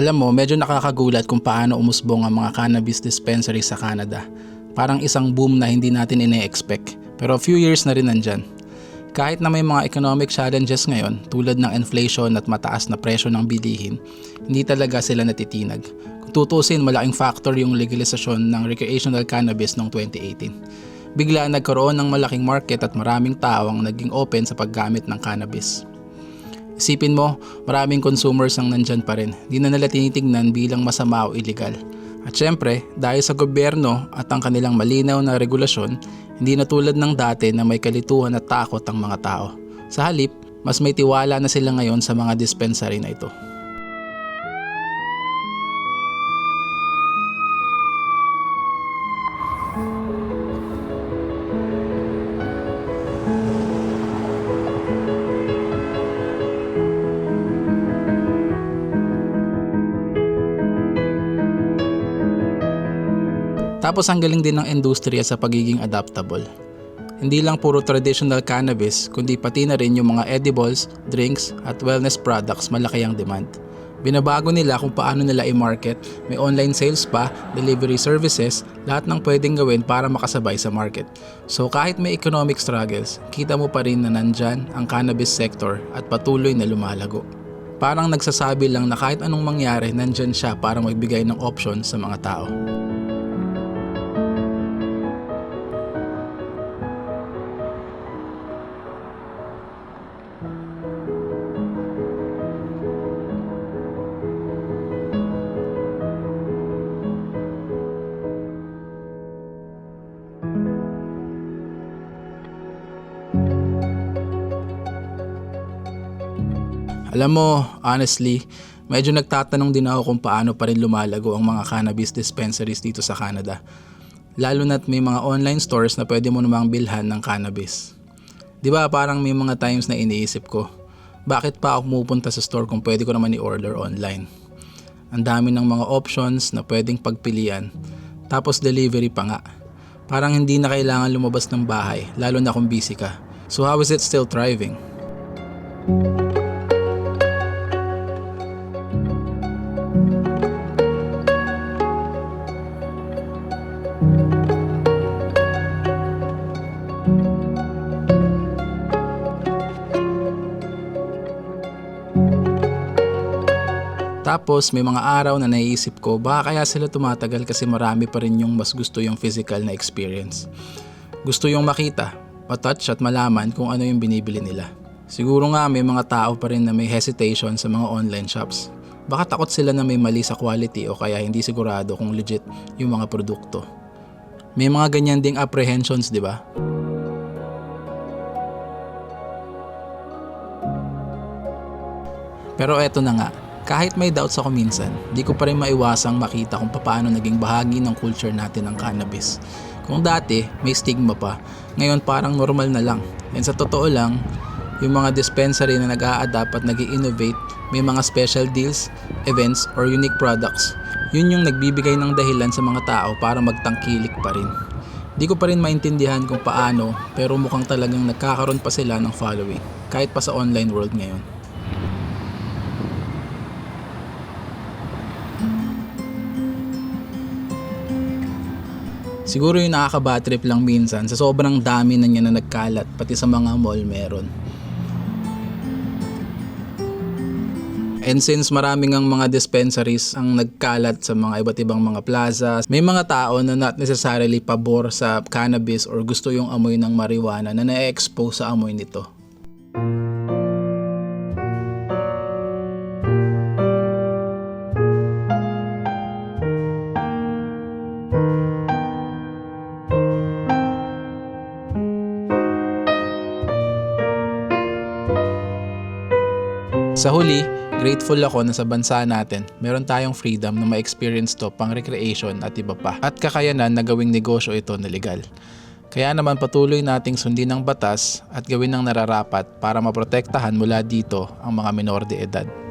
Alam mo, medyo nakakagulat kung paano umusbong ang mga cannabis dispensary sa Canada. Parang isang boom na hindi natin ine-expect. Pero a few years na rin nandyan. Kahit na may mga economic challenges ngayon tulad ng inflation at mataas na presyo ng bilihin, hindi talaga sila natitinag. Kung tutusin, malaking factor yung legalisasyon ng recreational cannabis noong 2018. Bigla nagkaroon ng malaking market at maraming tao ang naging open sa paggamit ng cannabis. Isipin mo, maraming consumers ang nandyan pa rin. Di na nila tinitingnan bilang masama o illegal. At syempre, dahil sa gobyerno at ang kanilang malinaw na regulasyon, hindi na tulad ng dati na may kalituhan at takot ang mga tao. Sa halip, mas may tiwala na sila ngayon sa mga dispensary na ito. Tapos ang galing din ng industriya sa pagiging adaptable. Hindi lang puro traditional cannabis, kundi pati na rin yung mga edibles, drinks, at wellness products malaki ang demand. Binabago nila kung paano nila i-market, may online sales pa, delivery services, lahat ng pwedeng gawin para makasabay sa market. So kahit may economic struggles, kita mo pa rin na nandyan ang cannabis sector at patuloy na lumalago. Parang nagsasabi lang na kahit anong mangyari, nandyan siya para magbigay ng option sa mga tao. Alam mo, honestly, medyo nagtatanong din ako kung paano pa rin lumalago ang mga cannabis dispensaries dito sa Canada. Lalo na't may mga online stores na pwede mo namang bilhan ng cannabis. Di ba parang may mga times na iniisip ko, bakit pa ako pumupunta sa store kung pwede ko naman i-order online? Ang dami ng mga options na pwedeng pagpilian, tapos delivery pa nga. Parang hindi na kailangan lumabas ng bahay, lalo na kung busy ka. So how is it still thriving? Tapos may mga araw na naiisip ko baka kaya sila tumatagal kasi marami pa rin yung mas gusto yung physical na experience. Gusto yung makita, matouch at malaman kung ano yung binibili nila. Siguro nga may mga tao pa rin na may hesitation sa mga online shops. Baka takot sila na may mali sa quality o kaya hindi sigurado kung legit yung mga produkto. May mga ganyan ding apprehensions, di ba? Pero eto na nga, kahit may doubts ako minsan, di ko pa rin maiwasang makita kung paano naging bahagi ng culture natin ang cannabis. Kung dati, may stigma pa, ngayon parang normal na lang. And sa totoo lang, yung mga dispensary na nag a adapt at nag innovate may mga special deals, events, or unique products. Yun yung nagbibigay ng dahilan sa mga tao para magtangkilik pa rin. Di ko pa rin maintindihan kung paano, pero mukhang talagang nagkakaroon pa sila ng following, kahit pa sa online world ngayon. Siguro yung nakaka-bad trip lang minsan sa sobrang dami na niya na nagkalat pati sa mga mall meron. And since maraming ang mga dispensaries ang nagkalat sa mga iba't ibang mga plaza, may mga tao na not necessarily pabor sa cannabis or gusto yung amoy ng marijuana na na-expose sa amoy nito. Sa huli, grateful ako na sa bansa natin, meron tayong freedom na ma-experience to pang recreation at iba pa. At kakayanan na gawing negosyo ito na legal. Kaya naman patuloy nating sundin ang batas at gawin ang nararapat para maprotektahan mula dito ang mga minor de edad.